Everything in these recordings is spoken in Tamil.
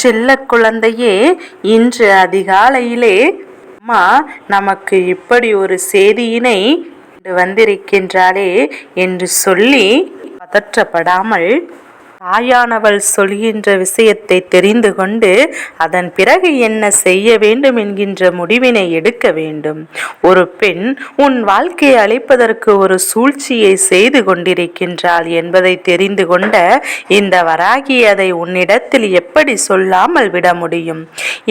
செல்ல குழந்தையே இன்று அதிகாலையிலே அம்மா நமக்கு இப்படி ஒரு செய்தியினை கொண்டு வந்திருக்கின்றாளே என்று சொல்லி பதற்றப்படாமல் தாயானவள் சொல்கின்ற விஷயத்தை தெரிந்து கொண்டு அதன் பிறகு என்ன செய்ய வேண்டும் என்கின்ற முடிவினை எடுக்க வேண்டும். ஒரு பெண் உன் வாழ்க்கையை அழைப்பதற்கு ஒரு சூழ்ச்சியை செய்து கொண்டிருக்கின்றாள் என்பதை தெரிந்து கொண்ட இந்த வராகி அதை உன்னிடத்தில் எப்படி சொல்லாமல் விட முடியும்?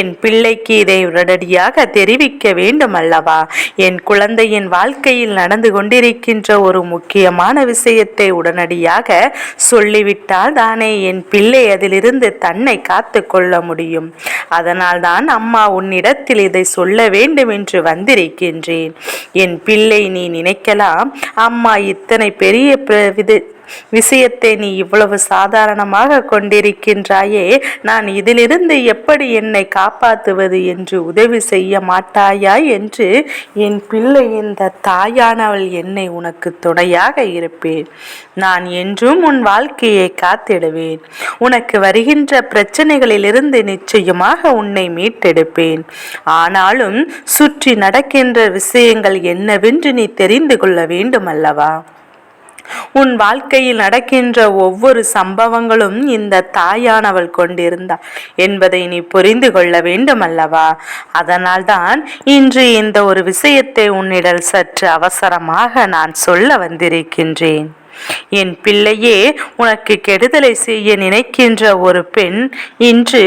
என் பிள்ளைக்கு இதை உடனடியாக தெரிவிக்க வேண்டும் அல்லவா? என் குழந்தையின் வாழ்க்கையில் நடந்து கொண்டிருக்கின்ற ஒரு முக்கியமான விஷயத்தை உடனடியாக சொல்லிவிட்டால் தானே என் பிள்ளை அதிலிருந்து தன்னை காத்து கொள்ள முடியும். அதனால்தான் அம்மா உன்னிடத்தில் இதை சொல்ல வேண்டும் என்று வந்திருக்கின்றேன். என் பிள்ளை நீ நினைக்கலாம். அம்மா இத்தனை பெரிய வித விஷயத்தை நீ இவ்வளவு சாதாரணமாக கொண்டிருக்கின்றாயே நான் இதிலிருந்து எப்படி என்னை காப்பாற்றுவது என்று உதவி செய்ய மாட்டாயா என்று என் பிள்ளை இந்த தாயானவள் என்னை உனக்கு துணையாக இருப்பேன். நான் என்றும் உன் வாழ்க்கையை காத்திடுவேன். உனக்கு வருகின்ற பிரச்சனைகளிலிருந்து நிச்சயமாக உன்னை மீட்டெடுப்பேன். ஆனாலும் சுற்றி நடக்கின்ற விஷயங்கள் என்னவென்று நீ தெரிந்து கொள்ள வேண்டும் அல்லவா உன் வாழ்க்கையில் நடக்கின்ற ஒவ்வொரு சம்பவங்களும் இந்த தாயானவள் கொண்டிருந்தாள் என்பதை நீ புரிந்து கொள்ள வேண்டும் அல்லவா அதனால்தான் இன்று இந்த ஒரு விஷயத்தை உன்னிடல் சற்று அவசரமாக நான் சொல்ல வந்திருக்கின்றேன். என் பிள்ளையே உனக்கு கெடுதலை செய்ய நினைக்கின்ற ஒரு பெண் இன்று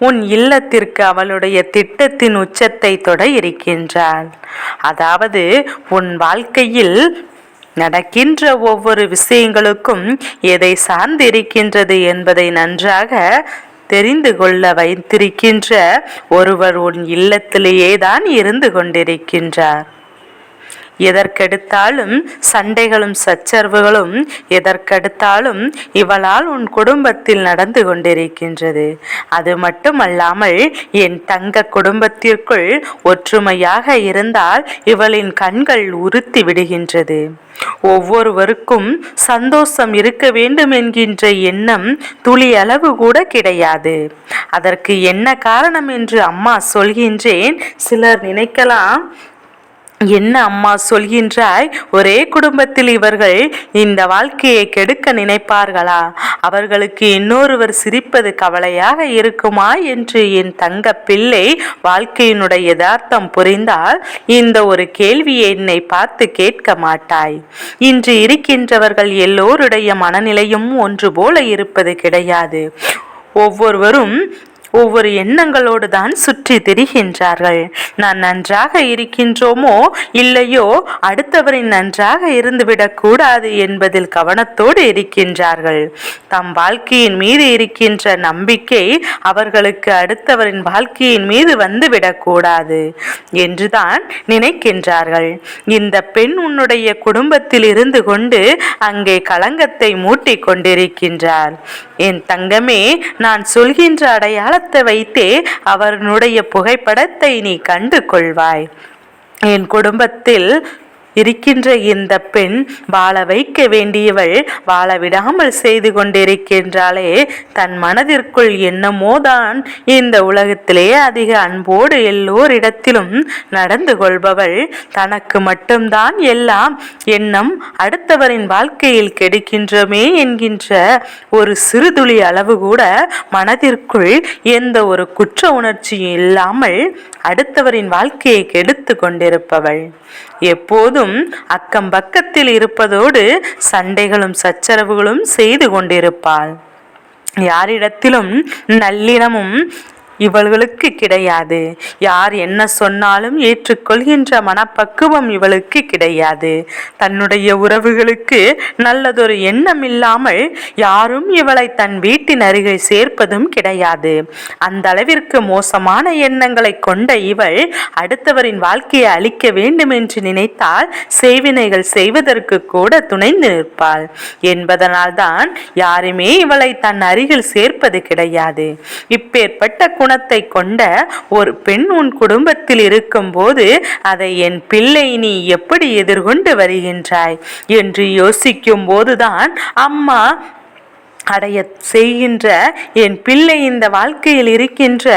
உன் இல்லத்திற்கு அவளுடைய திட்டத்தின் உச்சத்தை தொட இருக்கின்றாள். அதாவது உன் வாழ்க்கையில் நடக்கின்ற ஒவ்வொரு விஷயங்களுக்கும் எதை சார்ந்திருக்கின்றது என்பதை நன்றாக தெரிந்து கொள்ள வைத்திருக்கின்ற ஒருவர் உன் இல்லத்திலேயே தான் இருந்து கொண்டிருக்கின்றார். எதற்கெடுத்தாலும் சண்டைகளும் சச்சரவுகளும் எதற்கெடுத்தாலும் இவளால் உன் குடும்பத்தில் நடந்து கொண்டிருக்கின்றது. அது மட்டுமல்லாமல் என் தங்க குடும்பத்திற்குள் ஒற்றுமையாக இருந்தால் இவளின் கண்கள் உறுத்தி விடுகின்றது. ஒவ்வொருவருக்கும் சந்தோஷம் இருக்க வேண்டும் என்கின்ற எண்ணம் துளி அளவு கூட கிடையாது. அதற்கு என்ன காரணம் என்று அம்மா சொல்கின்றேன் சிலர் நினைக்கலாம் என்ன அம்மா சொல்கின்றாய்? ஒரே குடும்பத்தில் இவர்கள் இந்த வாழ்க்கையை கெடுக்க நினைப்பார்களா? அவர்களுக்கு இன்னொருவர் சிரிப்பது கவலையாக இருக்குமா என்று என் தங்க பிள்ளை வாழ்க்கையினுடைய யதார்த்தம் புரிந்தால் இந்த ஒரு கேள்வியை என்னை பார்த்து கேட்க மாட்டாய். இன்று இருக்கின்றவர்கள் எல்லோருடைய மனநிலையும் ஒன்று போல இருப்பது கிடையாது. ஒவ்வொருவரும் ஒவ்வொரு எண்ணங்களோடு தான் சுற்றி திரிகின்றார்கள். நான் நன்றாக இருக்கின்றோமோ இல்லையோ அடுத்தவரின் நன்றாக இருந்துவிடக் கூடாது என்பதில் கவனத்தோடு இருக்கின்றார்கள். தம் வாழ்க்கையின் மீது இருக்கின்ற நம்பிக்கை அவர்களுக்கு அடுத்தவரின் வாழ்க்கையின் மீது வந்துவிடக்கூடாது என்றுதான் நினைக்கின்றார்கள். இந்த பெண் உன்னுடைய குடும்பத்தில் இருந்து கொண்டு அங்கே களங்கத்தை மூட்டிக் கொண்டிருக்கின்றார் என் தங்கமே நான் சொல்கின்ற அடையாள படத்தை வைத்தே அவனுடைய புகைப்படத்தை நீ கண்டு கொள்வாய் என் குடும்பத்தில் இருக்கின்ற இந்த பெண் வாழ வைக்க வேண்டியவள் வாழ விடாமல் செய்து கொண்டிருக்கின்றாலே தன் மனதிற்குள் என்னமோதான் இந்த உலகத்திலே அதிக அன்போடு எல்லோரிடத்திலும் நடந்து கொள்பவள். தனக்கு மட்டும்தான் எல்லாம் எண்ணம் அடுத்தவரின் வாழ்க்கையில் கெடுக்கின்றமே என்கின்ற ஒரு சிறுதுளி அளவு கூட மனதிற்குள் எந்த ஒரு குற்ற உணர்ச்சியும் இல்லாமல் அடுத்தவரின் வாழ்க்கையை கெடுத்து கொண்டிருப்பவள். எப்போதும் அக்கம் பக்கத்தில் இருப்பதோடு சண்டைகளும் சச்சரவுகளும் செய்து கொண்டிருப்பாள். யாரிடத்திலும் நல்லினமும் இவள்களுக்கு கிடையாது. யார் என்ன சொன்னாலும் ஏற்றுக்கொள்கின்ற மனப்பக்குவம் இவளுக்கு கிடையாது. தன்னுடைய உறவுகளுக்கு நல்லதொரு எண்ணம் இல்லாமல் யாரும் இவளை தன் வீட்டின் அருகே சேர்ப்பதும் கிடையாது. அந்த அளவிற்கு மோசமான எண்ணங்களை கொண்ட இவள் அடுத்தவரின் வாழ்க்கையை அழிக்க வேண்டும் என்று நினைத்தால் செய்வினைகள் செய்வதற்கு கூட துணைந்து நிற்பாள். என்பதனால்தான் யாருமே இவளை தன் அருகில் சேர்ப்பது கிடையாது. இப்பேற்பட்ட குண குணத்தை கொண்ட ஒரு பெண் உன் குடும்பத்தில் இருக்கும்போது அதை என் பிள்ளை நீ எப்படி எதிர்கொண்டு வருகின்றாய்? என்று யோசிக்கும் போதுதான் அம்மா அடைய செய்கின்ற என் பிள்ளை இந்த வாழ்க்கையில் இருக்கின்ற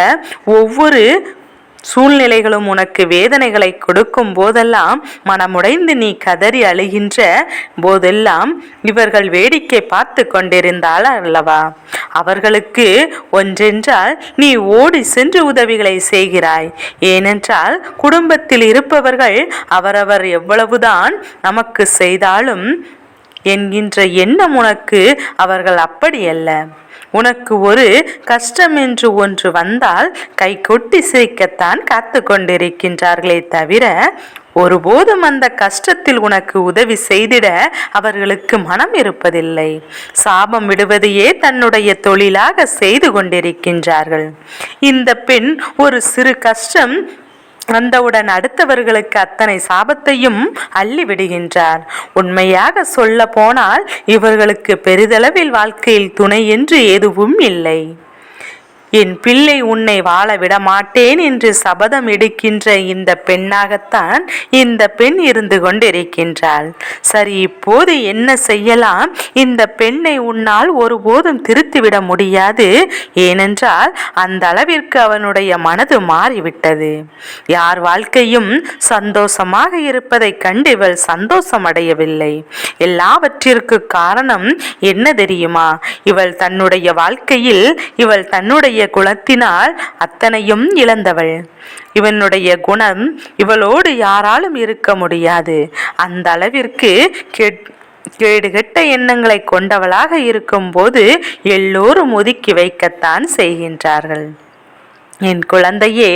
ஒவ்வொரு சூழ்நிலைகளும் உனக்கு வேதனைகளை கொடுக்கும் போதெல்லாம் மனமுடைந்து நீ கதறி அழுகின்ற போதெல்லாம் இவர்கள் வேடிக்கை பார்த்து கொண்டிருந்தால் அல்லவா? அவர்களுக்கு ஒன்றென்றால் நீ ஓடி சென்று உதவிகளை செய்கிறாய். ஏனென்றால் குடும்பத்தில் இருப்பவர்கள் அவரவர் எவ்வளவுதான் நமக்கு செய்தாலும் என்கின்ற எண்ணம் உனக்கு அவர்கள் அப்படியல்ல உனக்கு ஒரு கஷ்டம் என்று ஒன்று வந்தால் கை கொட்டி சிரிக்கத்தான் காத்து கொண்டிருக்கின்றார்களே தவிர ஒருபோதும் அந்த கஷ்டத்தில் உனக்கு உதவி செய்திட அவர்களுக்கு மனம் இருப்பதில்லை. சாபம் விடுவதையே தன்னுடைய தொழிலாக செய்து கொண்டிருக்கின்றார்கள். இந்த பெண் ஒரு சிறு கஷ்டம் வந்தவுடன் அடுத்தவர்களுக்கு அத்தனை சாபத்தையும் அள்ளி விடுகின்றார். உண்மையாக சொல்ல போனால் இவர்களுக்கு பெரிதளவில் வாழ்க்கையில் துணை என்று எதுவும் இல்லை. என் பிள்ளை உன்னை வாழ விட மாட்டேன் என்று சபதம் எடுக்கின்ற இந்த பெண்ணாகத்தான் இந்த பெண் இருந்து கொண்டிருக்கின்றாள். சரி இப்போது என்ன செய்யலாம்? இந்த பெண்ணை உன்னால் ஒருபோதும் திருத்திவிட முடியாது. ஏனென்றால் அந்த அளவிற்கு அவனுடைய மனது மாறிவிட்டது. யார் வாழ்க்கையும் சந்தோஷமாக இருப்பதை கண்டு இவள் சந்தோஷம் அடையவில்லை எல்லாவற்றிற்கு காரணம் என்ன தெரியுமா? இவள் தன்னுடைய வாழ்க்கையில் இவள் தன்னுடைய குலத்தினால் அத்தனையும் இழந்தவள். இவனுடைய குணம் இவளோடு யாராலும் இருக்க முடியாது. அந்த அளவிற்கு கேடுகெட்ட எண்ணங்களை கொண்டவளாக இருக்கும்போது எல்லோரும் ஒதுக்கி வைக்கத்தான் செய்கின்றார்கள். என் குழந்தையே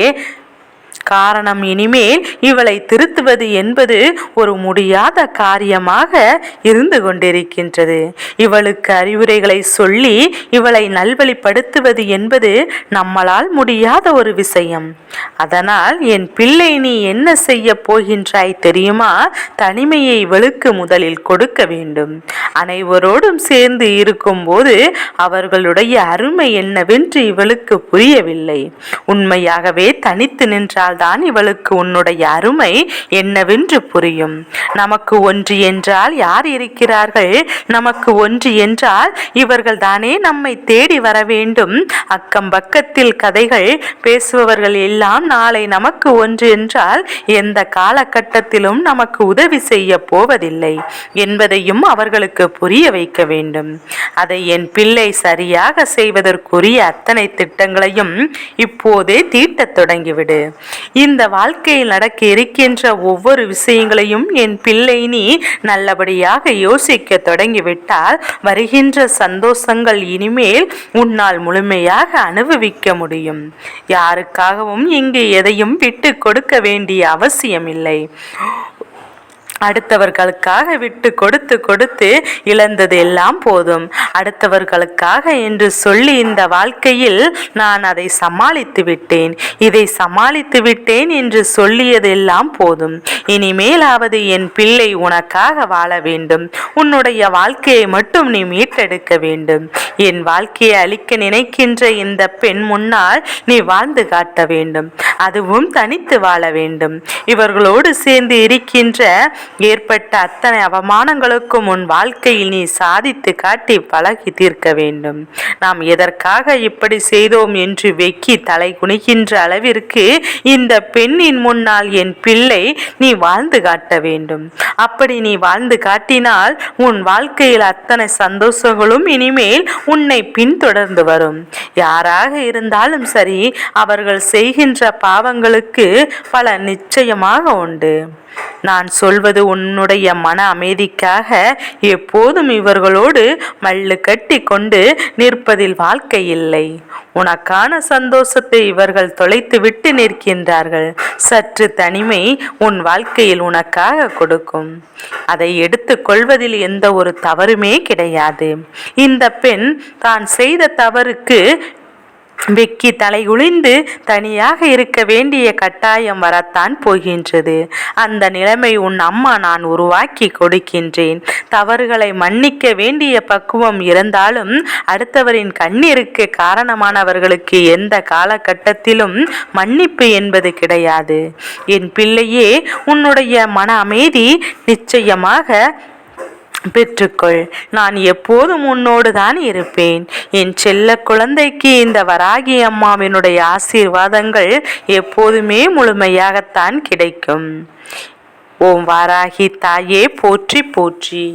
காரணம் இனிமேல் இவளை திருத்துவது என்பது ஒரு முடியாத காரியமாக இருந்து கொண்டிருக்கின்றது. இவளுக்கு அறிவுரைகளை சொல்லி இவளை நல்வழிப்படுத்துவது என்பது நம்மளால் முடியாத ஒரு விஷயம். அதனால் என் பிள்ளை நீ என்ன செய்ய போகின்றாய் தெரியுமா? தனிமையை இவளுக்கு முதலில் கொடுக்க வேண்டும். அனைவரோடும் சேர்ந்து இருக்கும்போது அவர்களுடைய அருமை என்னவென்று இவளுக்கு புரியவில்லை. உண்மையாகவே தனித்து நின்றால் தான் இவளுக்கு உன்னுடைய அருமை என்னவென்று புரியும். நமக்கு ஒன்று என்றால் யார் இருக்கிறார்கள்? நமக்கு ஒன்று என்றால் இவர்கள் தானே நம்மை தேடி வர வேண்டும். அக்கம் பக்கத்தில் கதைகள் பேசுபவர்கள் எல்லாம் நாளை நமக்கு ஒன்று என்றால் எந்த காலகட்டத்திலும் நமக்கு உதவி செய்ய போவதில்லை என்பதையும் அவர்களுக்கு புரிய வைக்க வேண்டும். அதை என் பிள்ளை சரியாக செய்வதற்குரிய அத்தனை திட்டங்களையும் இப்போதே தீட்டத் தொடங்கிவிடு. இந்த வாழ்க்கையில் நடக்க இருக்கின்ற ஒவ்வொரு விஷயங்களையும் என் பிள்ளை நீ நல்லபடியாக யோசிக்க தொடங்கிவிட்டால் வருகின்ற சந்தோஷங்கள் இனிமேல் உன்னால் முழுமையாக அனுபவிக்க முடியும். யாருக்காகவும் இங்கு எதையும் விட்டு கொடுக்க வேண்டிய அவசியமில்லை. அடுத்தவர்களுக்காக விட்டு கொடுத்து கொடுத்து இழந்தது எல்லாம் போதும். அடுத்தவர்களுக்காக என்று சொல்லி இந்த வாழ்க்கையில் நான் அதை சமாளித்து விட்டேன். இதை சமாளித்து விட்டேன் என்று சொல்லியதெல்லாம் போதும். இனிமேலாவது என் பிள்ளை உனக்காக வாழ வேண்டும். உன்னுடைய வாழ்க்கையை மட்டும் நீ மீட்டெடுக்க வேண்டும். என் வாழ்க்கையை அழிக்க நினைக்கின்ற இந்த பெண் முன்னால் நீ வாழ்ந்து காட்ட வேண்டும். அதுவும் தனித்து வாழ வேண்டும். இவர்களோடு சேர்ந்து இருக்கின்ற ஏற்பட்ட அத்தனை அவமானங்களுக்கும் உன் வாழ்க்கையில் நீ சாதித்து காட்டி பழகி தீர்க்க வேண்டும். நாம் எதற்காக இப்படி செய்தோம் என்று வெக்கி தலை குனிகின்ற அளவிற்கு இந்த பெண்ணின் முன்னால் என் பிள்ளை நீ வாழ்ந்து காட்ட வேண்டும். அப்படி நீ வாழ்ந்து காட்டினால் உன் வாழ்க்கையில் அத்தனை சந்தோஷங்களும் இனிமேல் உன்னை பின்தொடர்ந்து வரும். யாராக இருந்தாலும் சரி அவர்கள் செய்கின்ற பாவங்களுக்கு பல நிச்சயமாக உண்டு. நான் சொல்வது உன்னுடைய மன அமைதிக்காக எப்போதும் இவர்களோடு மல்லு கட்டி கொண்டு நிற்பதில் வாழ்க்கை இல்லை. உனக்கான சந்தோஷத்தை இவர்கள் தொலைத்து விட்டு நிற்கின்றார்கள். சற்று தனிமை உன் வாழ்க்கையில் உனக்காக கொடுக்கும். அதை எடுத்து கொள்வதில் எந்த ஒரு தவறுமே கிடையாது. இந்த பெண் தான் செய்த தவறுக்கு வெக்கி தலைகுளிந்து தனியாக இருக்க வேண்டிய கட்டாயம் வரத்தான் போகின்றது. அந்த நிலைமை உன் அம்மா நான் உருவாக்கி கொடுக்கின்றேன். தவறுகளை மன்னிக்க வேண்டிய பக்குவம் இருந்தாலும் அடுத்தவரின் கண்ணீருக்கு காரணமானவர்களுக்கு எந்த காலகட்டத்திலும் மன்னிப்பு என்பது கிடையாது. என் பிள்ளையே உன்னுடைய மன அமைதி நிச்சயமாக பெற்றுக்கொள். நான் எப்போதும் உன்னோடு தான் இருப்பேன். என் செல்ல குழந்தைக்கு இந்த வராகி அம்மாவினுடைய ஆசீர்வாதங்கள் எப்போதுமே முழுமையாகத்தான் கிடைக்கும். ஓம் வாராகி தாயே போற்றி போற்றி.